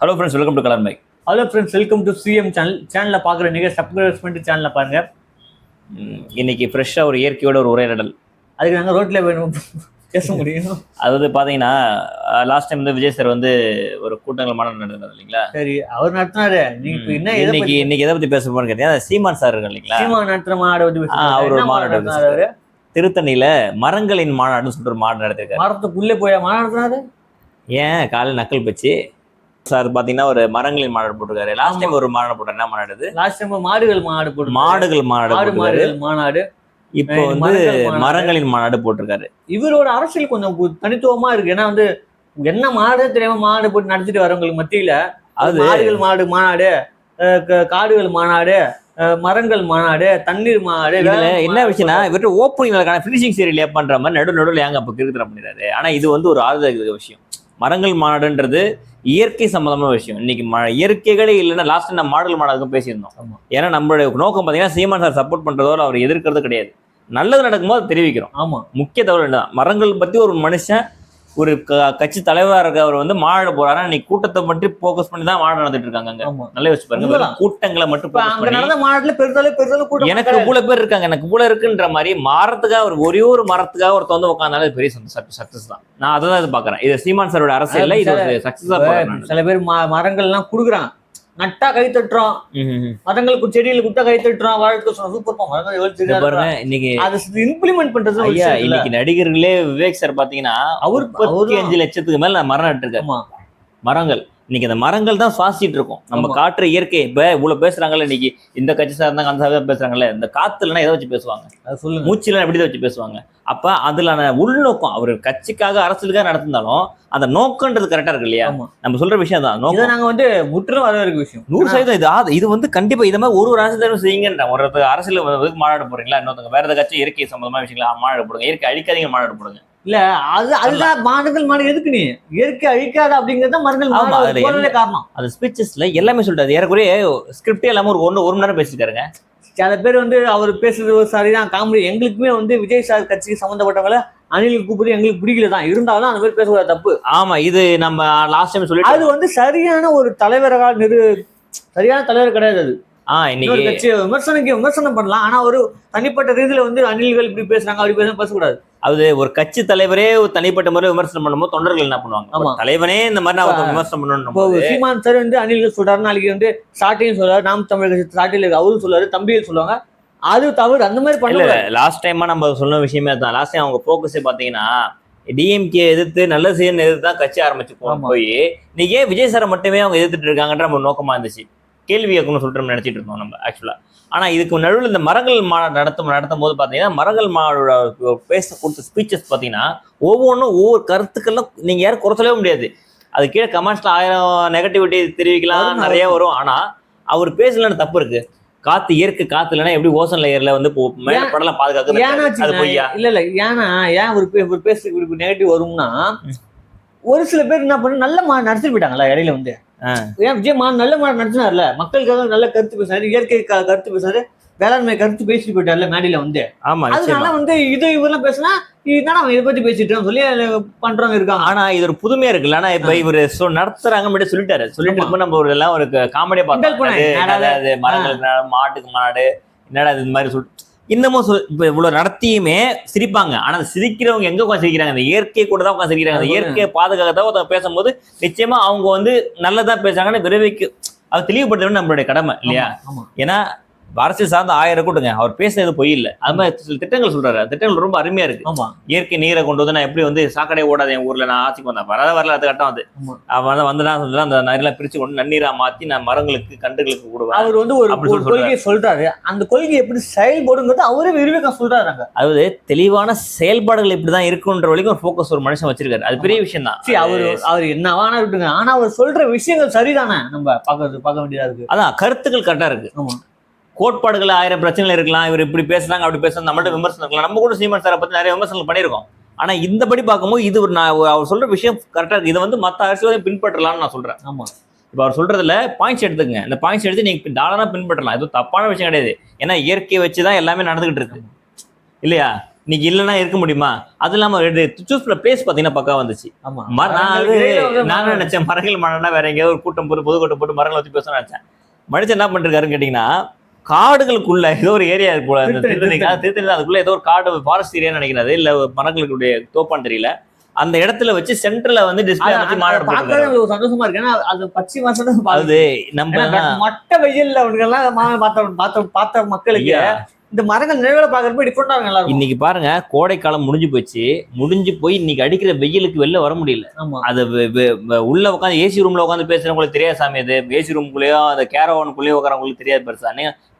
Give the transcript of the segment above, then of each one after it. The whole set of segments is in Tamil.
Hello friends welcome to colour mic hello friends welcome to CM channel சேனலில் பார்க்குற நீங்கள் சப்ஸ்கிரைப் பண்ணிட்டு சேனலில் பாருங்க. இன்னைக்கு ஃப்ரெஷ்ஷாக ஒரு இயற்கையோட ஒரு உரையாடல். அதுக்கு நாங்கள் ரோட்டில் வேணும். பேச முடியும். அதாவது பார்த்தீங்கன்னா லாஸ்ட் டைம் வந்து விஜய் சார் வந்து ஒரு கூட்டங்கள் மாநாடு நடந்தது இல்லைங்களா? சரி அவர் நடத்தினாரு. நீங்க இப்போ என்ன இன்னைக்கு இன்னைக்கு எதை பத்தி பேச போறோம்னு கேட்டீங்கன்னா சீமான் சார் இருக்கு இல்லைங்களா? சீமா நடத்துற மாநாடு வந்து அவர் ஒரு மாநாடு நடத்தினாரு திருத்தணியில மரங்களின் மாநாடுன்னு சொல்லிட்டு ஒரு மாநாடு நடத்திருக்காரு. மரத்துக்குள்ளே போய் மாநாடு நடத்தினாரு ஏன் காலையில் நக்கல் பச்சு? சார் பார்த்தீங்கன்னா ஒரு மரங்களின் மாநாடு போட்டிருக்காரு. லாஸ்ட் டைம் ஒரு மாநாடு போட்டார். என்ன மாநாடு? லாஸ்ட் டைம் மாடுகள் மாநாடு போட்டு மாடுகள் மாநாடு மாடுகள் மாநாடு. இப்போ வந்து மரங்கள் மாநாடு. மரங்களின் மாநாடு போட்டிருக்காரு. இவரோட அரசியல் கொஞ்சம் தனித்துவமா இருக்கு. ஏன்னா வந்து என்ன மாடு தெரியாம மாடு போட்டு நடத்திட்டு வரவங்களுக்கு மத்தியில அது மாடுகள் மாடு மாநாடு காடுகள் மாநாடு மரங்கள் மாநாடு தண்ணீர் மாநாடு இதுல என்ன மாநாடு விஷயம்னா இவர்கிட்ட ஓப்பனிங் ஃபினிஷிங் சீரியல் பண்ற மாதிரி நடு நடுவில் ஏங்க அப்ப கிருக்கிற பண்ணிடுறாரு. ஆனா இது வந்து ஒரு ஆறுதல் விஷயம். மரங்கள் மாநாடுன்றது இயற்கை சம்பந்தமான விஷயம். இன்னைக்கு ம இயற்கைகளே இல்லைன்னா லாஸ்ட் நம்ம மாடல் மாநாடுக்கும் பேசியிருந்தோம். ஏன்னா நம்மளுடைய நோக்கம் பார்த்தீங்கன்னா சீமான் சார் சப்போர்ட் பண்றதோட அவர் எதிர்க்கிறது கிடையாது. நல்லது நடக்கும்போது தெரிவிக்கிறோம். ஆமா. முக்கிய தகவல் என்ன மரங்கள் பத்தி ஒரு மனுஷன் ஒரு க- கட்சி தலைவராக இருக்கவர் வந்து மாநாடு போறாரு இன்னைக்கு கூட்டத்தை மட்டும் ஃபோக்கஸ் பண்ணி தான் மாநாடு நடந்துட்டு இருக்காங்க அங்க. நல்லா யோசிச்சு பாருங்க. கூட்டங்களை மட்டும் அங்க நடந்த மாநாட்டுல பெருசாலே பெருசாலும் கூட்டம் எனக்கு. இவ்வளவு பேர் இருக்காங்க. எனக்கு இவ்வளவு இருக்குன்ற மாதிரி மாறத்துக்காக ஒரு ஒரே ஒரு மரத்துக்காக ஒருத்தன் வந்து உட்காந்தாலும் அது பெரிய சக்சஸ் தான். நான் அதை தான் இது பாக்குறேன் இது சீமான் சாரோட அரசியல்ல இது ஒரு சக்சஸா சில பேர் மரங்கள் எல்லாம் குடுக்குறான் நட்டா கை தட்டுறோம் மரங்களுக்கு செடியில குட்டா கை தட்டுறோம் வாழ்க்கை இத தெரியாது பாருங்க இன்னைக்கு அதை இம்ப்ளிமெண்ட் பண்றது ஐயா. இன்னைக்கு நடிகர்களே விவேக் சார் பாத்தீங்கன்னா அவர் அவரு அஞ்சு லட்சத்துக்கு மேல நான் மரம் நட்டுருக்காரு. மரங்கள். இன்னைக்கு அந்த மரங்கள் தான் சுவாசிட்டு இருக்கோம். நம்ம. காற்று இயற்கை இப்ப இவ்வளவு பேசுறாங்கல்ல இன்னைக்கு இந்த கட்சி சார் இருந்தாங்க அந்த சார் பேசுறாங்கல்ல இந்த காத்துலன்னா எதை வச்சு பேசுவாங்க? அது சொல்லுங்க. மூச்சில எப்படி வச்சு பேசுவாங்க? அப்ப அதுல உள்நோக்கம் அவர் கட்சிக்காக அரசியலுக்காக நடத்திருந்தாலும் அந்த நோக்கம்ன்றது கரெக்டா இருக்கு இல்லையா? நம்ம சொல்ற விஷயம் தான் நோக்கம். நாங்க வந்து முற்றிலும் வரவேற்க விஷயம். நூறு சதவீதம் இது இது வந்து கண்டிப்பா இது மாதிரி ஒரு ஒரு அரசியல் தலைவர் செய்யுங்கன்ற ஒரு அரசியல் மாநாடு போறீங்களா இன்னொருத்தங்க வேற ஏதாவது கட்சி இயற்கை சம்பந்தமா விஷயங்களா? மாநாடு போடுங்க. இயற்கை அழிக்காதீங்க மாநாடு போடுங்க. இல்ல அது அதுதான் மாடுகள் மாடு எதுக்கு நீ? இயற்கை அழிக்காத அப்படிங்கறது மாடு அதுல போனதே காரணம். அந்த ஸ்பீச்சஸ்ல எல்லாமே சொல்லிட்டாரு. ஏறக்குறைய ஸ்கிரிப்டே இல்லாம ஒரு ஒன்று ஒரு மணி நேரம் பேசிருக்காருங்க சில பேர் வந்து அவர் பேசுறது ஒரு சரிதான். காமெடி எங்களுக்குமே வந்து விஜய் சார் கட்சிக்கு சம்பந்தப்பட்டவங்கள அணில் கூப்பிடு எங்களுக்கு பிடிக்கல தான். இருந்தாலும் அந்த மாதிரி பேசக்கூடாது தப்பு. ஆமா இது நம்ம லாஸ்ட் டைம் சொல்லிட்டு அது வந்து சரியான ஒரு தலைவராக நிறு சரியான தலைவர் கிடையாது அது. இன்னைக்கு கட்சி விமர்சனக்கு விமர்சனம் பண்ணலாம். ஆனா ஒரு தனிப்பட்ட ரீதியில வந்து அணில்கள் இப்படி பேசுறாங்க அப்படி பேச பேசக்கூடாது. அது ஒரு கட்சி தலைவரே ஒரு தனிப்பட்ட முறை விமர்சனம் பண்ணும்போது தொண்டர்கள் என்ன பண்ணுவாங்க? தலைவனே இந்த மாதிரி நான் விமர்சனம் பண்ணணும் சீமான் சார் வந்து அணில்கள் சொல்றாரு நாளைக்கு வந்து சாட்டையும் சொல்றாரு நாம் தமிழ் கட்சி சாட்டையில் இருக்கு அவரும் சொல்றாரு தம்பியும் சொல்லுவாங்க. அது தவறு அந்த மாதிரி பண்ணல லாஸ்ட் டைமா நம்ம சொன்ன விஷயமே தான் லாஸ்ட் டைம் அவங்க ஃபோக்கஸே பாத்தீங்கன்னா டிஎம்கே எதிர்த்து நல்ல செய்யணும் எதிர்த்து தான் கட்சி ஆரம்பிச்சு. போய் இன்னைக்கு ஏன் விஜய் சாரை மட்டுமே அவங்க எதிர்த்துட்டு இருக்காங்கன்ற நம்ம நோக்கமா இருந்துச்சு. கேள்வி கேட்கணும்னு சொல்லிட்டு நம்ம நினைச்சிட்டு இருந்தோம் நம்ம ஆக்சுவலா ஆனா இதுக்கு நடுவில் இந்த மரங்கள் மாநாடு நடத்தும் நடத்தும் போது பாத்தீங்கன்னா மரங்கள் மாடோட பேச கொடுத்த ஸ்பீச்சஸ் பாத்தீங்கன்னா ஒவ்வொன்றும் ஒவ்வொரு கருத்துக்கெல்லாம் நீங்க யாரும் குறை சொல்லவே முடியாது. அது கீழே கமெண்ட்ஸ்ல ஆயிரம் நெகட்டிவிட்டி தெரிவிக்கலாம் நிறைய வரும். ஆனா அவர் பேசலன்னு தப்பு இருக்கு. காத்து இயற்கை காத்து இல்லைன்னா எப்படி ஓசன் லேயர்ல வந்து மேல? படலாம் பாதுகாக்கிறது ஏன்னா அது பொய்யா? இல்ல இல்ல ஏன்னா ஏன் ஒரு ஒரு பேச இப்படி நெகட்டிவ் வரும்னா ஒரு சில பேர் என்ன பண்ணு நல்ல நடத்திட்டு போயிட்டாங்களா இடையில வந்து. ஏன் விஜய் மா நல்ல மாடு நடத்தினார்ல மக்களுக்காக நல்ல கருத்து பேசுறாரு இயற்கை கருத்து பேசுறாரு. வேளாண்மை கருத்து பேசிட்டு போயிட்டார்ல மேடையில வந்து. ஆமா அதனால வந்து இது இவரெல்லாம் பேசினா என்னடா இதை பத்தி பேசிட்டு சொல்லி பண்றவங்க இருக்காங்க. ஆனா இது ஒரு புதுமையா இருக்குல்ல. ஆனா இப்ப இவரு சொ- நடத்துறாங்க மட்டும் சொல்லிட்டாரு. சொல்லிட்டு. இருக்கும்போது நம்ம ஒரு எல்லாம் ஒரு காமெடியா பார்த்தோம் மரங்களுக்கு மாட்டுக்கு மாடு என்னடா இது மாதிரி சொல் இன்னமும் இப்ப இவ்வளவு நடத்தியுமே சிரிப்பாங்க. ஆனா அந்த சிரிக்கிறவங்க எங்க உட்காந்து சிரிக்கிறாங்க? அந்த இயற்கை கூட தான் உட்காந்து சிரிக்கிறாங்க. அந்த இயற்கையை பாதுகாக்க ஒருத்தவங்க பேசும்போது நிச்சயமா அவங்க வந்து நல்லதா பேசுறாங்கன்னு விரைவிக்கு அது தெளிவுபடுத்துறது நம்மளுடைய கடமை இல்லையா? ஏன்னா அரசியல் சார்ந்த ஆயிரம் கூட்டுங்க. அவர் பேசுனது பொய் இல்ல. அது மாதிரி சில திட்டங்கள் சொல்றாரு. திட்டங்கள் ரொம்ப அருமையா இருக்கு. ஆமா. இயற்கை நீரை கொண்டு வந்து நான் எப்படி வந்து சாக்கடை ஓடாத என் ஊர்ல நான் ஆட்சிக்கு வந்தேன். வரத வரல அது கட்டம் அது. அவன் வந்து நான் சொல்றேன் அந்த நதியெல்லாம் பிரிச்சு கொண்டு நன்னீரா மாத்தி நான் மரங்களுக்கு கண்டுகளுக்கு கொடுவேன் அவர் வந்து ஒரு கொள்கையை சொல்றாரு. அந்த கொள்கை எப்படி செயல்படுங்கிறது அவரே விரிவாக்கம் சொல்றாரு அதாவது தெளிவான செயல்பாடுகள் இப்படிதான் இருக்குன்ற வரைக்கும் ஒரு ஃபோக்கஸ் ஒரு மனுஷன் வச்சிருக்காரு. அது பெரிய விஷயம் தான் அவர் அவர் என்ன வேணா விட்டுங்க ஆனா அவர் சொல்ற விஷயங்கள் சரிதானே? நம்ம பார்க்கறது பார்க்க வேண்டியதா இருக்கு. அதான் கருத்துக்கள் கரெக்டா இருக்கு. ஆமா. கோட்பாடுகள் ஆயிரம் பிரச்சனைகள் இருக்கலாம் இவர் இப்படி பேசுறாங்க அப்படி பேசுறாங்க நம்மள்ட்ட விமர்சனம் இருக்கலாம். நம்ம கூட சீமான் சாரை பத்தி நிறைய விமர்சனங்கள் பண்ணியிருக்கோம். ஆனா இந்த படி பார்க்கும்போது இது ஒரு நான் அவர் சொல்ற விஷயம் கரெக்டா இருக்கு. இதை வந்து மத்த அரசியலை பின்பற்றலாம்னு நான் சொல்றேன். ஆமா. இப்போ அவர் சொல்றதுல பாயிண்ட்ஸ் எடுத்துங்க இந்த பாயிண்ட்ஸ் எடுத்து நீங்க தாராளமா பின்பற்றலாம். இது தப்பான விஷயம் கிடையாது. ஏன்னா இயற்கையை வச்சு தான் எல்லாமே நடந்துகிட்டு இருக்கு. இல்லையா? இன்னைக்கு இல்லைன்னா இருக்க முடியுமா? அது இல்லாம சூஸ் பண்ண பிளேஸ் பாத்தீங்கன்னா பக்கா வந்துச்சு. நான் நினைச்சேன் மரங்கள் மரம்னா வேற எங்கேயாவது ஒரு கூட்டம் போட்டு பொதுக்கூட்டம் போட்டு மரங்களை வச்சு பேசணும்னு நினைச்சேன். மனுஷன் என்ன பண்ணிருக்காருன்னு கேட்டீங்கன்னா காடுகளுக்குள்ள ஏதோ ஒரு ஏரியா இருக்குள்ள அந்த திருத்தணி, திருத்தணி அது திருத்தணி அதுக்குள்ள ஏதோ ஒரு காடு ஃபாரஸ்ட் ஏரியா நினைக்கிறது இல்ல மரங்களுடைய தோப்பான்னு தெரியல. அந்த இடத்துல வச்சு சென்டர்ல வந்து டிஸ்பிளே வச்சு மாநாடு சந்தோஷமா இருக்கு. அது பச்சை மாசம் அது நம்ம மொட்டை வெயில்ல அவனுக்கு எல்லாம் பார்த்த பார்த்த பார்த்த மக்களுக்கு இந்த மரங்கள் நிழல பாக்குறப்ப டிஃபரெண்டா இருக்கும் எல்லாரும் இன்னைக்கு பாருங்க கோடை காலம் முடிஞ்சு போச்சு. முடிஞ்சு போய் இன்னைக்கு அடிக்கிற வெயிலுக்கு வெளில வர முடியல. அது உள்ள உட்காந்து ஏசி ரூம்ல உட்காந்து பேசுறவங்களுக்கு தெரியாது சாமி அது ஏசி ரூம்குள்ளேயோ அந்த கேரவானுக்குள்ளேயோ உட்காரவங்களுக்கு தெரியாது பெருசா.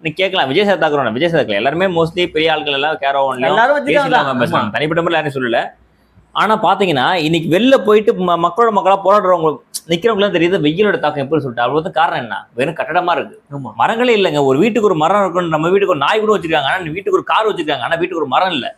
நீ கேட்கலாம். விஜய் சார் தாக்குறோம் விஜய் சார் தாக்கல எல்லாருமே மோஸ்ட்லி பெரிய ஆட்கள் எல்லாம் வச்சுக்காங்க பேசுறாங்க. தனிப்பட்ட முறையில் யாரையும் சொல்லல. ஆனா பாத்தீங்கன்னா இன்னைக்கு வெளில போயிட்டு மக்களோட மக்களா போராடுறவங்க நிக்கிறவங்களும் தெரியுது வெயிலோட தாக்கம் எப்படி சொல்லிட்டு. அவ்வளவு காரணம் என்ன? வெறும் கட்டடமா இருக்கு. மரங்களே இல்லைங்க. ஒரு வீட்டுக்கு ஒரு மரம் இருக்கும் நம்ம வீட்டுக்கு ஒரு நாய் கூட வச்சிருக்காங்க. ஆனா வீட்டுக்கு ஒரு கார் வச்சிருக்காங்க. ஆனா வீட்டுக்கு ஒரு மரம் இல்ல.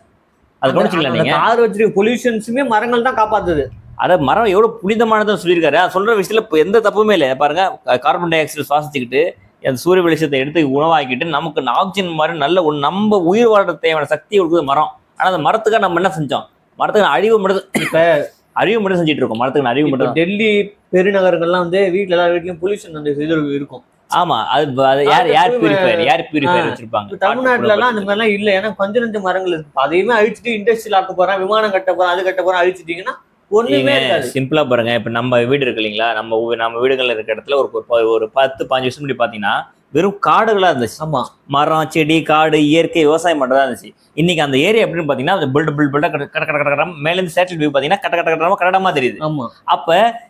அது கவனிச்சிங்களா நீங்க? கார் வச்சிருக்க பொல்யூஷன்ஸுமே மரங்கள் தான் காப்பாத்துது. அத மரம் எவ்வளவு புனிதமானதுன்னு சொல்லியிருக்காரு. அது சொல்ற விஷயத்துல எந்த தப்புமே இல்லை. பாருங்க கார்பன் டை ஆக்சைடு சுவாசிச்சுக்கிட்டு அந்த சூரிய வெளிச்சத்தை எடுத்து உணவாக்கிட்டு நமக்கு ஆக்சிஜன் மாதிரி நல்ல ஒரு நம்ம உயிர் வாழ தேவையான சக்தி கொடுக்குது மரம். ஆனா அந்த மரத்துக்காக நம்ம என்ன செஞ்சோம்? மரத்துக்கு அழிவு மட்டும் இப்ப அழிவு மட்டும் செஞ்சுட்டு இருக்கோம். மரத்துக்கு இப்ப மட்டும் டெல்லி பெருநகரங்கள்லாம் வந்து வீட்ல எல்லா வீட்லயும் பொல்யூஷன் அந்த இது இருக்கும். ஆமா அது யார் யார் பியூரிஃபயர் யார் பியூரிஃபயர். வச்சிருப்பாங்க? தமிழ்நாட்டுல எல்லாம் அந்த மாதிரிலாம் இல்ல. ஏன்னா கொஞ்ச நஞ்ச மரங்கள் இருக்கு. அதையுமே அழிச்சிட்டு இண்டஸ்ட்ரியல் ஆக்க போறான் விமானம் கட்ட போறான் அது கட்ட போறான் அழிச்சிட்டீங்கன்னா ஒண்ணுமே சிம்பிளா பாருங்க இப்ப நம்ம வீடு இருக்கு இல்லைங்களா? நம்ம நம்ம வீடுகள்ல இருக்க இடத்துல ஒரு ஒரு- பத்து பாஞ்சு வருஷம் முன்னாடி பாத்தீங்கன்னா வெறும் காடுகளா இருந்துச்சு. ஆமா. மரம் செடி காடு இயற்கை விவசாயம் தான் இருந்துச்சு. இன்னைக்கு அந்த ஏரியா எப்படின்னு பாத்தீங்கன்னா அந்த பில்ட் பில்ட் பில்டா கட கட கட மேல இருந்து சேட்டலைட் வியூ பாத்தீங்கன்னா கட்ட கட்ட கட்டமா கட்டடமா தெரியுது. ஆமா. அப்ப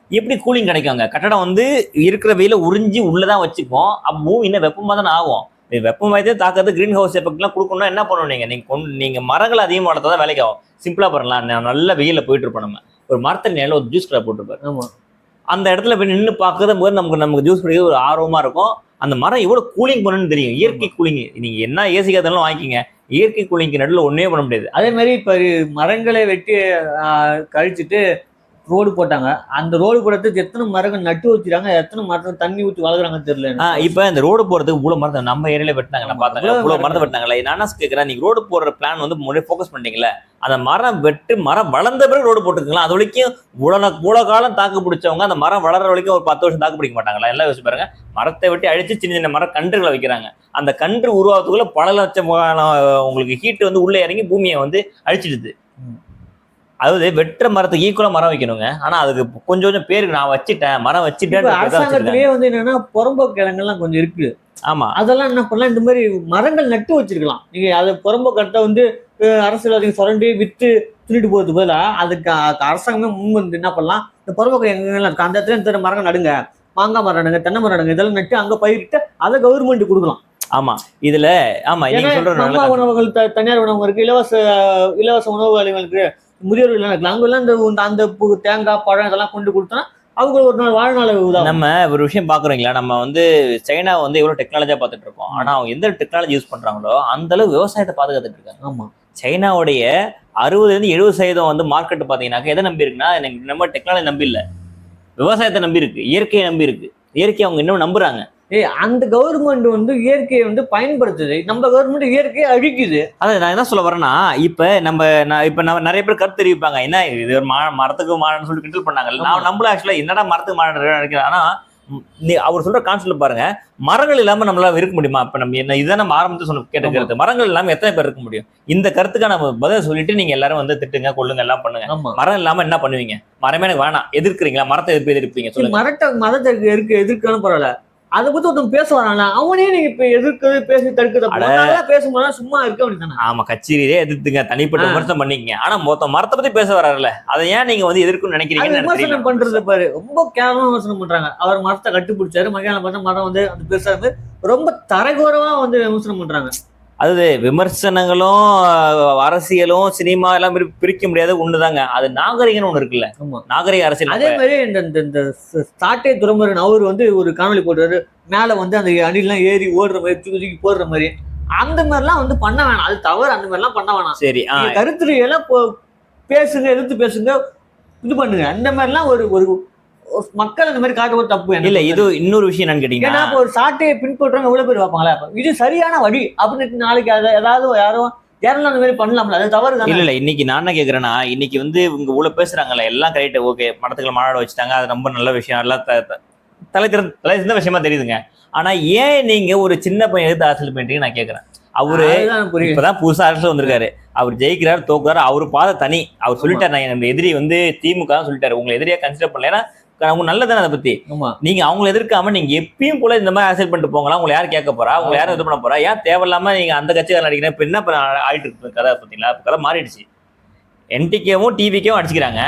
எப்படி கூலிங் கிடைக்குங்க? கட்டடம் வந்து இருக்கிற வெயில உறிஞ்சி உள்ளதான் வச்சுக்கும் அப்ப பூமி இன்னும் வெப்பமா தானே ஆகும். வெப்பமயத்தை தாக்கிறது கிரீன் ஹவுஸ் எஃபெக்ட்லாம் கொடுக்கணும்னா என்ன பண்ணணும் நீங்க? நீங்க கொண்டு நீங்க மரங்கள் அதிகமாக வளர்த்தா தான் வேலைக்கு ஆகும். சிம்பிளா பண்ணலாம் நல்ல வெயில போயிட்டு இருப்போம் நம்ம. ஒரு மரத்தை நிலையில ஒரு ஜூஸ் கடை போட்டுருப்பாரு. ஆமா. அந்த இடத்துல போய் நின்று பார்க்கறது போது நமக்கு நமக்கு ஜூஸ் குடிக்கிறது ஒரு ஆர்வமா இருக்கும். அந்த மரம் எவ்வளவு கூலிங் பண்ணுன்னு தெரியும். இயற்கை கூலிங் நீங்க என்ன ஏசி காத்தாலும் வாங்கிக்கிங்க. இயற்கை கூலிங்க்கு நடுவில் ஒண்ணே பண்ண முடியாது. அதே மாதிரி இப்ப மரங்களை வெட்டி கழிச்சிட்டு ரோடு போட்டாங்க. அந்த ரோடு போடுறதுக்கு எத்தனை மரங்கள் நட்டு வச்சிருக்காங்க எத்தனை மரத்தை தண்ணி ஊத்தி வளர்க்குறாங்கன்னு தெரியல இப்ப இந்த ரோடு போறதுக்கு இவ்வளவு மரத்தை நம்ம ஏரியால வெட்டினாங்க நான் பார்த்தாங்க மரம் மரத்தை வெட்டினாங்களே? நான் கேட்கிறேன் நீங்க ரோடு போடுற பிளான் வந்து முன்னாடி ஃபோக்கஸ் பண்ணிட்டீங்களே அந்த மரம் வெட்டு மரம் வளர்ந்த பிறகு ரோடு போட்டுருக்கலாம் அது வரைக்கும் இவ்வளவு இவ்வளவு காலம் தாக்கு பிடிச்சவங்க அந்த மரம் வளர்ற வரைக்கும் ஒரு பத்து வருஷம் தாக்கு பிடிக்க மாட்டாங்களா? எல்லாம் யோசிச்சு பாருங்க. மரத்தை வெட்டி அழிச்சு சின்ன சின்ன மரம் கன்றுகளை வைக்கிறாங்க. அந்த கன்று உருவாகிறதுக்குள்ள பல லட்சம் உங்களுக்கு ஹீட் வந்து உள்ள இறங்கி பூமியை வந்து அழிச்சிடுது. அதாவது வெட்டுற மரத்துக்கு ஈக்குவலா மரம் வைக்கணுங்க. ஆனா அதுக்கு கொஞ்சம் கொஞ்சம் பேருக்கு நான் வச்சுட்டேன் மரம் வச்சுட்டேன் அரசாங்கத்திலேயே வந்து என்னன்னா புறம்போக்கு கிழங்கெல்லாம் கொஞ்சம் இருக்கு. ஆமா. அதெல்லாம் என்ன பண்ணலாம்? இந்த மாதிரி மரங்கள் நட்டு வச்சிருக்கலாம். நீங்க அதை புறம்போக்கு கட்ட வந்து அரசியல்வாதிகள் சுரண்டி வித்து திருட்டு போறது பதிலா அதுக்கு அரசாங்கமே முன் வந்து என்ன பண்ணலாம்? இந்த புறம்போக்கு எங்கெல்லாம் இருக்கு. அந்த இடத்துல இந்த மரங்கள் நடுங்க. மாங்காய் மரம் நடுங்க தென்னை மரம் நடுங்க இதெல்லாம் நட்டு அங்க பயிரிட்டு அதை கவர்மெண்ட் கொடுக்கலாம். ஆமா. இதுல ஆமா நீங்க சொல்ற உணவுகள் தனியார் உணவு இருக்கு இலவச இலவச உணவு அளிங்களுக்கு முதியோர்கள் எல்லாம் இந்த அந்த பூ தேங்காய் பழம் இதெல்லாம் கொண்டு கொடுத்தா அவங்க ஒரு நாள் வாழ்நாள் நம்ம ஒரு விஷயம் பாக்குறீங்களா? நம்ம வந்து சைனா வந்து எவ்வளவு டெக்னாலஜியா பார்த்துட்டு இருக்கோம். ஆனா அவங்க எந்த டெக்னாலஜி யூஸ் பண்றாங்களோ அந்த அளவு விவசாயத்தை பாதுகாத்துட்டு இருக்காங்க. ஆமா. சைனாவுடைய அறுபதுல இருந்து எழுபது சதவீதம் வந்து மார்க்கெட் பாத்தீங்கன்னாக்க எதை நம்பி இருக்குன்னா எனக்கு நம்ம டெக்னாலஜி நம்பி இல்ல. விவசாயத்தை நம்பி இருக்கு. இயற்கையை நம்பி இருக்கு. இயற்கையை அவங்க இன்னும் நம்புறாங்க. ஏய் அந்த கவர்மெண்ட் வந்து இயற்கையை வந்து பயன்படுத்துது. நம்ம கவர்மெண்ட் இயற்கையை அழிக்குது. அதான் நான் என்ன சொல்ல வரேன்னா இப்ப நம்ம நான் இப்ப நம்ம நிறைய பேர் கருத்து தெரிவிப்பாங்க. என்ன இது ஒரு மா- மரத்துக்கு மாடன்னு சொல்லி கிண்டல் பண்ணாங்க நான் ஆமா. நம்மள ஆக்சுவலா என்னடா மரத்துக்கு மாடன் நினைக்கிறேன் நீ அவர் சொல்ற கான்செப்ட் பாருங்க மரங்கள் இல்லாம நம்மளால இருக்க முடியுமா? இப்ப நம்ம என்ன இதை நம்ம ஆரம்பத்தில் சொல்ல கேட்ட. கருத்து. மரங்கள் இல்லாம எத்தனை பேர் இருக்க முடியும்? இந்த கருத்துக்கான நம்ம பதில் சொல்லிட்டு நீங்க எல்லாரும் வந்து திட்டுங்க கொள்ளுங்க எல்லாம் பண்ணுங்க. மரம் இல்லாம என்ன பண்ணுவீங்க? மரமே எனக்கு வேணாம். எதிர்க்கிறீங்களா? மரத்தை எதிர்ப்பு எதிர்ப்பீங்க மரத்தை மதத்தை எதிர்க்க எதிர்க்கணும் பரவாயில்ல. அதை பத்தி ஒருத்தன் பேச வரான்ல அவனே நீங்க இப்ப எதிர்க்கிறது பேசி தடுக்கிறது பேசும்போது சும்மா இருக்க வேண்டியதானே ஆமா கச்சேரியே எதிர்த்துங்க. தனிப்பட்ட. விமர்சனம் பண்ணிக்கங்க. ஆனா மொத்த மரத்தை பத்தி பேச வராருல்ல. அதை ஏன் நீங்க வந்து எனக்கு தெரியல. விமர்சனம் பண்றது பாரு. ரொம்ப கேவலமா விமர்சனம் பண்றாங்க. அவர் மரத்தை கட்டுப்பிடிச்சாரு. மகையால பார்த்தா மரம் வந்து அந்த பெருசா இருந்து ரொம்ப தரகுறவா வந்து விமர்சனம் பண்றாங்க. அது விமர்சனங்களும் அரசியலும் சினிமா எல்லாம் பிரி- பிரிக்க முடியாத ஒண்ணுதாங்க. அது நாகரிகம்னு ஒண்ணு இருக்குல்ல. நாகரிக அரசியல் அதே மாதிரி இந்த இந்த சாட்டை துறமுறையின் அவர் வந்து ஒரு காணொளி போட்டாரு மேல வந்து அந்த அணிலாம் ஏறி ஓடுற மாதிரி தூக்கி தூக்கி போடுற மாதிரி. அந்த மாதிரிலாம் வந்து பண்ண வேணாம். அது தவறு. அந்த மாதிரிலாம் பண்ண வேணாம். சரி போ- பேசுங்க எதிர்த்து பேசுங்க இது பண்ணுங்க. அந்த மாதிரிலாம் ஒரு ஒரு மக்கள் அந்த மாதிரி காட்டுவது தப்பு இல்ல இது இன்னொரு விஷயம் என்னன்னு கேட்டீங்கன்னா ஒரு சாட்டையை பின்பற்றுறவங்க எவ்வளவு பேர் பார்ப்பாங்களா? இது சரியான வழி அப்படின்னு நாளைக்கு ஏதாவது யாரோ கேரளா அந்த மாதிரி பண்ணலாம்ல அது தவறு இல்ல தானே? இல்ல இன்னைக்கு நான் என்ன கேக்குறேன்னா இன்னைக்கு வந்து இவங்க இவ்வளவு பேசுறாங்கல்ல எல்லாம் கரெக்ட் ஓகே மடத்துக்களை மாநாடு வச்சுட்டாங்க அது ரொம்ப நல்ல விஷயம். எல்லாம் தலை திறந்த தலை சிறந்த விஷயமா தெரியுதுங்க. ஆனா ஏன் நீங்க ஒரு சின்ன பையன் எடுத்து அரசியல் பண்ணிட்டீங்க நான் கேக்குறேன்? அவரு இப்பதான் புதுசா அரசியல் வந்திருக்காரு. அவர் ஜெயிக்கிறாரு தோக்குறாரு அவரு பாதை தனி. அவர் சொல்லிட்டாரு நான் எதிரி வந்து திமுக சொல்லிட்டாரு. உங்களை எதிரியா கன்சிடர் பண்ணல. ஏன்னா அவங்க நல்லதானே அதை பத்தி? நீங்க அவங்களை எதிர்க்காம நீங்க எப்பயும் போல இந்த மாதிரி அரசியல் பண்ணிட்டு போங்களா உங்களை யார் கேட்க போறா? உங்களை யாரும் இது பண்ண போறா? ஏன் தேவையில்லாம நீங்க அந்த கட்சிக்காரன் நடிக்கிறேன் இப்ப என்ன ஆயிட்டு இருக்கு? கதை பாத்தீங்களா இப்ப கதை மாறிடுச்சு. என்டிகேவும் டிவிக்கேவும் அடிச்சுக்கிறாங்க.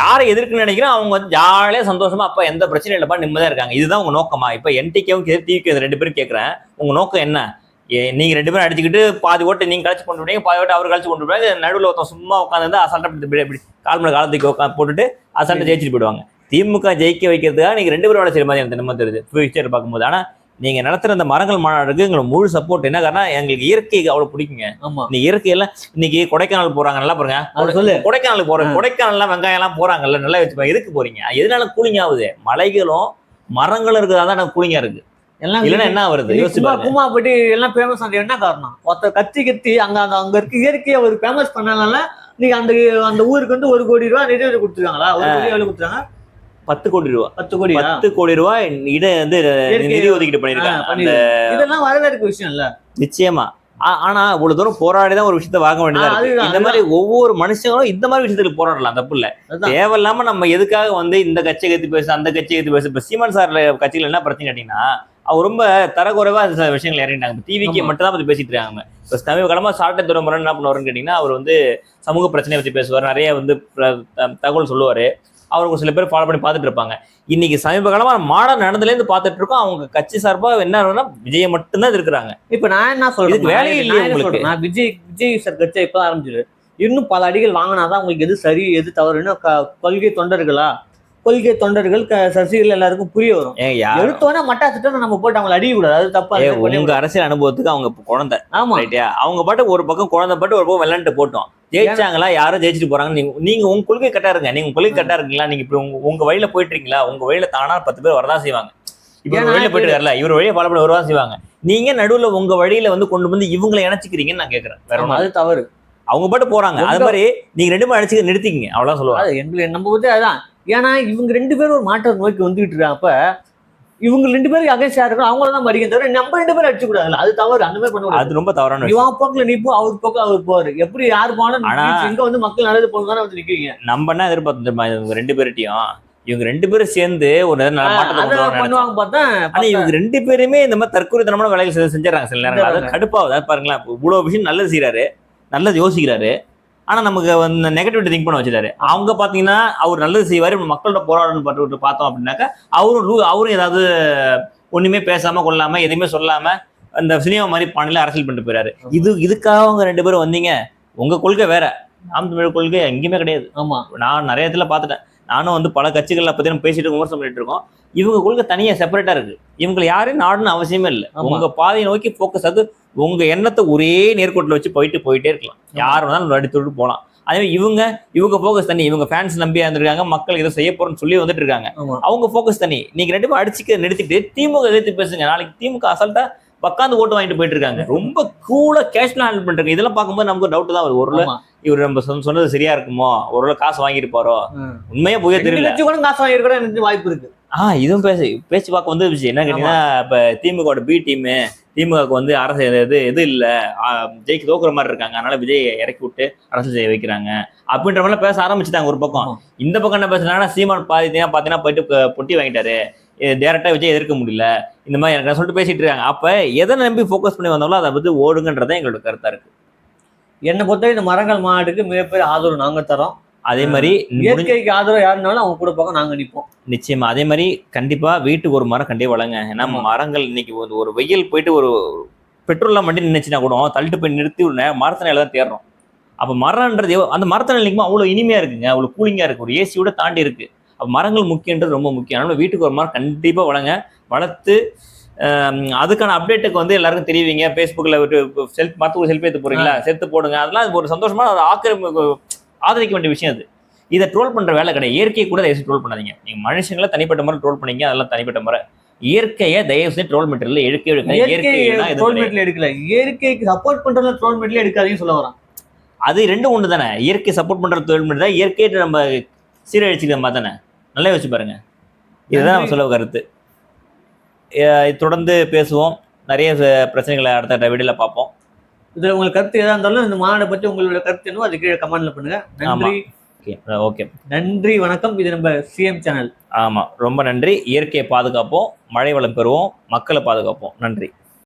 யாரை எதிர்க்குன்னு நினைக்கிறோம் அவங்க வந்து ஜாலியா சந்தோஷமா அப்ப எந்த பிரச்சனையும் இல்லப்பா நிம்மதியா இருக்காங்க. இதுதான் உங்க நோக்கமா? இப்ப என்டிகேவும் டிவிக்கு ரெண்டு பேரும் கேட்கறேன். உங்க நோக்கம் என்ன? நீங்க ரெண்டு பேரும் அடிச்சுக்கிட்டு பாதி ஓட்டு நீங்க கழிச்சு கொண்டு விடுவீங்க பாதி ஓட்டு அவர் கழிச்சு கொண்டு விடுவாங்க நடுவில் ஒருத்தன் சும்மா உட்காந்து அசால்ட்டா இப்படி கால் மணி காலத்துக்கு உட்காந்து போட்டுட்டு அசால்ட்டா ஜெயிச்சுட்டு போயிடுவாங்க. திமுக ஜெயிக்க வைக்கிறதுக்காக நீங்க ரெண்டு பேரும் வேலை செய்யற மாதிரி எனக்கு தினமும் தெரியுது. ஃபியூச்சர் பார்க்கும்போது. ஆனா நீங்க நடத்துற அந்த மரங்கள் மாநாடுக்கு எங்களுக்கு முழு சப்போர்ட் என்ன காரணம் எங்களுக்கு இயற்கை அவ்வளவு பிடிக்குங்க. ஆமா. நீ இயற்கையெல்லாம் இன்னைக்கு கொடைக்கானல் போறாங்க நல்லா பாருங்க. சொல்லு. கொடைக்கானல் போறாங்க கொடைக்கானல்லாம் வெங்காயம் எல்லாம் போறாங்கல்ல நல்லா வச்சு எதுக்கு போறீங்க? எதனால கூலிங் ஆகுது? மலைகளும் மரங்களும் இருக்கிறதா தான் கூலிங்கா இருக்கு. எல்லாம் இல்லைன்னா என்ன வருது குமாப்பட்டி எல்லாம் ஃபேமஸ் ஆனது என்ன காரணம்? ஒருத்தர் கத்தி கத்தி அங்க அங்க அங்க இருக்க இயற்கையை ஒரு ஃபேமஸ் பண்ணனால நீங்க அந்த அந்த ஊருக்கு வந்து ஒரு கோடி ரூபாய் நிதி கொடுத்துருக்காங்களா? ஒரு கோடி கொடுத்துருக்காங்க? பத்து கோடி ரூபா. பத்து கோடி பத்து கோடி ரூபாய் இட வந்து நிதி ஒதுக்கீடு பண்ணிருக்காங்க அந்த இதெல்லாம் வரவேற்க விஷயம் இல்ல நிச்சயமா ஆனா இவ்வளவு தூரம் போராடி தான் ஒரு விஷயத்த வாங்க வேண்டியதா இருக்கு. இந்த மாதிரி ஒவ்வொரு மனுஷங்களும் இந்த மாதிரி விஷயத்துக்கு போராடலாம் தப்பு இல்ல. தேவையில்லாம நம்ம எதுக்காக வந்து இந்த கட்சியை கத்தி பேசு அந்த கட்சியை கத்தி பேசு இப்ப சீமான் சார் கட்சியில என்ன பிரச்சனை கேட்டீங்கன்னா அவர் ரொம்ப தரக்குறைவா சில விஷயங்கள் இறங்கிட்டாங்க. டிவிக்கு. மட்டும் தான் பத்தி பேசிட்டு இருக்காங்க. இப்ப சமீப காலமா சாட்டை துறைமுறை என்ன பண்ணுவாருன்னு கேட்டீங்கன்னா அவர் வந்து சமூக பிரச்சனையை பத்தி பேசுவார். நிறைய வந்து தகவல் சொல்லுவாரு. அவருக்கு சில பேர் ஃபாலோ பண்ணி பார்த்துட்டு இருப்பாங்க. இன்னைக்கு சமீப காலமா மாடல் நடந்துல இருந்து பார்த்துட்டு இருக்கோம். அவங்க கட்சி சார்பா என்ன விஜய் மட்டும்தான் இருக்கிறாங்க இப்ப நான் என்ன சொல்றேன் வேலையே இல்லையே நான் விஜய் விஜய் சார் கட்சி இப்ப ஆரம்பிச்சிரு இன்னும் பல அடிகள் வாங்கினாதான் உங்களுக்கு எது சரி எது தவறுன்னு கொள்கை தொண்டர்களா? கொள்கை தொண்டர்கள் சசிகள் எல்லாருக்கும் புரிய வரும். எடுத்தோன்னே மட்டா திட்டம் நம்ம போட்டு அவங்களை அடிக்க கூடாது. அது தப்பா உங்க அரசியல் அனுபவத்துக்கு அவங்க குழந்தை ஆமா. அவங்க பாட்டு ஒரு பக்கம் குழந்தை பாட்டு ஒரு பக்கம் விளையாண்டு போட்டோம். ஜெயிச்சாங்களா? யாரும் ஜெயிச்சுட்டு போறாங்க நீங்க நீங்க உங்க கொள்கை கட்டா இருங்க. நீங்க கொள்கை கட்டா இருக்கீங்களா? நீங்க இப்படி உங்க உங்க வழியில போயிட்டு இருக்கீங்களா உங்க வழியில தானா பத்து பேர் வரதான் செய்வாங்க. இவர் வழியில போயிட்டு வரல. இவர் வழியை ஃபாலோ பண்ணி வருவான் செய்வாங்க. நீங்க நடுவுல உங்க வழியில வந்து கொண்டு வந்து இவங்களை இணைச்சிக்கிறீங்கன்னு நான் கேக்குறேன். வேற. அது தவறு. அவங்க பாட்டு போறாங்க. அது மாதிரி நீங்க ரெண்டு பேரும் அடிச்சு நிறுத்திக்கிங்க. அவ்வளவுதான் சொல்லுவாங்க. எங்களை நம்ம வந்து அதான் ஏன்னா இவங்க ரெண்டு பேரும் ஒரு மாற்றம் நோக்கி வந்துகிட்டு இருக்காங்க. அப்ப இவங்க ரெண்டு பேரும் அகேன்ஸ்ட் யாருக்கும் அவங்கள தான் மறிக்க தவிர நம்ம ரெண்டு பேரும் அடிச்சு கூடாது அது தவறு. அந்த மாதிரி பண்ண அது ரொம்ப தவறான இவன் போக்குல நீ போ அவர் போக்குல அவர் போவாரு. எப்படி யார் போனாலும் இங்க வந்து மக்கள் நல்லது போகணும் தானே வந்து நிக்கிறீங்க. நம்ம என்ன எதிர்பார்த்தோம் தெரியுமா? இவங்க ரெண்டு பேர்ட்டையும் இவங்க ரெண்டு பேரும் சேர்ந்து ஒரு பண்ணுவாங்க பார்த்தா ஆனா இவங்க ரெண்டு பேருமே இந்த மாதிரி தற்கொலைத்தனமான வேலைகள் செஞ்சு- செஞ்சுறாங்க சில நேரங்கள் அது கடுப்பாகுது. அது பாருங்களேன் இவ்வளவு விஷயம் நல்லது செய்யறாரு நல்லது யோசிக்கிறாரு. ஆனா நமக்கு வந்து நெகட்டிவிட்டி திங்க் பண்ண வச்சுட்டாரு. அவங்க பாத்தீங்கன்னா அவர் நல்லது செய்வாரு இப்ப மக்களோட போராடணும் பட்டு பார்த்தோம் அப்படின்னாக்கா அவரும் லூ- அவரும் ஏதாவது ஒண்ணுமே பேசாம கொள்ளாம எதுவுமே சொல்லாம அந்த சினிமா மாதிரி பாணியில அரசியல் பண்ணிட்டு போயிறாரு. இது இதுக்காக அவங்க ரெண்டு பேரும் வந்தீங்க. உங்க கொள்கை வேற. நாம் தமிழ் கொள்கை எங்கேயுமே கிடையாது. ஆமா. நான் நிறைய இடத்துல பார்த்துட்டேன். நானும் வந்து பல கட்சிகளை பத்தி நம்ம பேசிட்டு விமர்சனம் பண்ணிட்டு இருக்கோம். இவங்க கொள்கை தனியா செப்பரேட்டா இருக்கு. இவங்களை யாரையும் நாடுன்னு அவசியமே இல்லை. உங்க பாதையை நோக்கி ஃபோக்கஸ் அது உங்க எண்ணத்தை ஒரே நேர்கோட்டில் வச்சு போயிட்டு போயிட்டே இருக்கலாம். யார் வேணாலும் அடித்துட்டு போகலாம் அதே மாதிரி இவங்க இவங்க ஃபோக்கஸ் தனி இவங்க ஃபேன்ஸ் நம்பியா இருந்திருக்காங்க மக்கள் இதை செய்ய போறோம்னு சொல்லி வந்துட்டு இருக்காங்க. அவங்க ஃபோக்கஸ் தனி நீங்க ரெண்டு பேரும் அடிச்சுக்க நிறுத்திட்டு திமுக எதிர்த்து பேசுங்க. நாளைக்கு திமுக அசால்ட்டா உட்காந்து ஓட்டு வாங்கிட்டு போயிட்டு இருக்காங்க ரொம்ப கூலா கேஷ்ல ஹேண்டில் பண்றாங்க இதெல்லாம் பார்க்கும்போது நமக்கு டவுட் தான் ஒரு இவர் நம்ம சொன்ன- சொன்னது சரியா இருக்குமோ? ஒரு காசு வாங்கிட்டு போறோம் ம். உண்மையா போய் தெரியல. காசு வாங்கிருக்க எனக்கு வாய்ப்பு இருக்கு. ஆ இதுவும் பேசு பேச்சு பார்க்க வந்து என்ன கேட்டீங்கன்னா இப்ப திமுக பி டீம் திமுகவுக்கு வந்து அரசு இது இது இல்ல. ஜெயிக்கு தோக்குற மாதிரி இருக்காங்க. அதனால விஜய் இறக்கி விட்டு அரசு செய்ய வைக்கிறாங்க. அப்படின்ற மாதிரிலாம் பேச ஆரம்பிச்சுட்டாங்க ஒரு பக்கம். இந்த பக்கம் என்ன பேசுனாங்கன்னா சீமான் பாத்தீங்கன்னா பாத்தீங்கன்னா போயிட்டு பொட்டி வாங்கிட்டாரு. டேரக்டா விஜய் எதிர்க்க முடியல. இந்த மாதிரி எனக்கு சொல்லிட்டு பேசிட்டு இருக்காங்க. அப்ப எதை நம்பி ஃபோக்கஸ் பண்ணி வந்தாலும் அதை வந்து ஓடுங்கன்றதான் எங்களோட கருத்தா இருக்கு. என்னை பொறுத்தவரை இந்த மரங்கள் மாநாட்டுக்கு மிகப்பெரிய ஆதரவு நாங்க தரோம் அதே மாதிரி இயற்கைக்கு ஆதரவு யாருனாலும் அவங்க கூட பக்கம் நாங்க நிப்போம். நிச்சயமா. அதே மாதிரி கண்டிப்பா வீட்டுக்கு ஒரு மரம் கண்டிப்பா வளங்க ஏன்னா. மரங்கள் இன்னைக்கு ஒரு ஒரு வெயில் போயிட்டு ஒரு பெட்ரோல்லாம் மட்டும் நின்னுச்சுன்னா கூட தள்ளிட்டு போய் நிறுத்தி ஒரு நே- மரத்து நிலை தான் தேடுறோம் அப்ப மரம்ன்றது அந்த மரத்து நிலைக்குமா அவ்வளவு இனிமையா இருக்குங்க. அவ்வளவு கூலிங்கா இருக்கு. ஒரு ஏசியோட தாண்டி இருக்கு. அப்ப மரங்கள் முக்கியன்றது ரொம்ப முக்கியம். அதனால வீட்டுக்கு ஒரு மரம் கண்டிப்பா வளங்க வளர்த்து அதுக்கான அப்டேட்டுக்கு வந்து எல்லாருக்கும் தெரிவிங்க. ஃபேஸ்புக்கில் செல்ஃப் மற்ற செல்ஃபி எடுத்து போறீங்களா சேர்த்து போடுங்க. அதெல்லாம் ஒரு சந்தோஷமா அதை ஆக்கிரமி ஆதரிக்க வேண்டிய விஷயம் அது. இதை ட்ரோல் பண்ற வேலை கிடையாது. இயற்கையை கூட தயவு ட்ரோல் பண்ணாதீங்க. நீங்க மனுஷங்களை தனிப்பட்ட முறை ட்ரோல் பண்ணீங்க. அதெல்லாம் தனிப்பட்ட முறை. இயற்கையை தயவு செஞ்சு ட்ரோல் மெட்டீரியல் எடுக்க இயற்கை ட்ரோல். மெட்டீரியல் எடுக்கல. இயற்கைக்கு சப்போர்ட் பண்றதுல ட்ரோல் மெட்டீரியல் எடுக்காதீங்கன்னு சொல்ல வரான் அது ரெண்டும் ஒன்று தானே இயற்கை சப்போர்ட் பண்ற மட்டும் தான் இயற்கையை நம்ம சீரழிச்சுக்கிற மாதிரி தானே? நல்லா யோசிச்சு பாருங்க. இதுதான் நம்ம சொல்ல கருத்து. தொடர்ந்து பேசுவோம். நிறைய பிரச்சனைகளை அடுத்த வீடியோல பார்ப்போம். இதுல உங்களுக்கு கருத்து எதா இருந்தாலும் இந்த மாநாட்டை பத்தி உங்களோட கருத்து என்னவோ அது கீழே கமெண்ட்ல பண்ணுங்க. நன்றி. ஓகே. ஓகே. நன்றி வணக்கம். இது நம்ம சிஎம் சேனல் ஆமாம் ரொம்ப நன்றி. இயற்கையை பாதுகாப்போம். மழை வளம் பெறுவோம். மக்களை பாதுகாப்போம். நன்றி.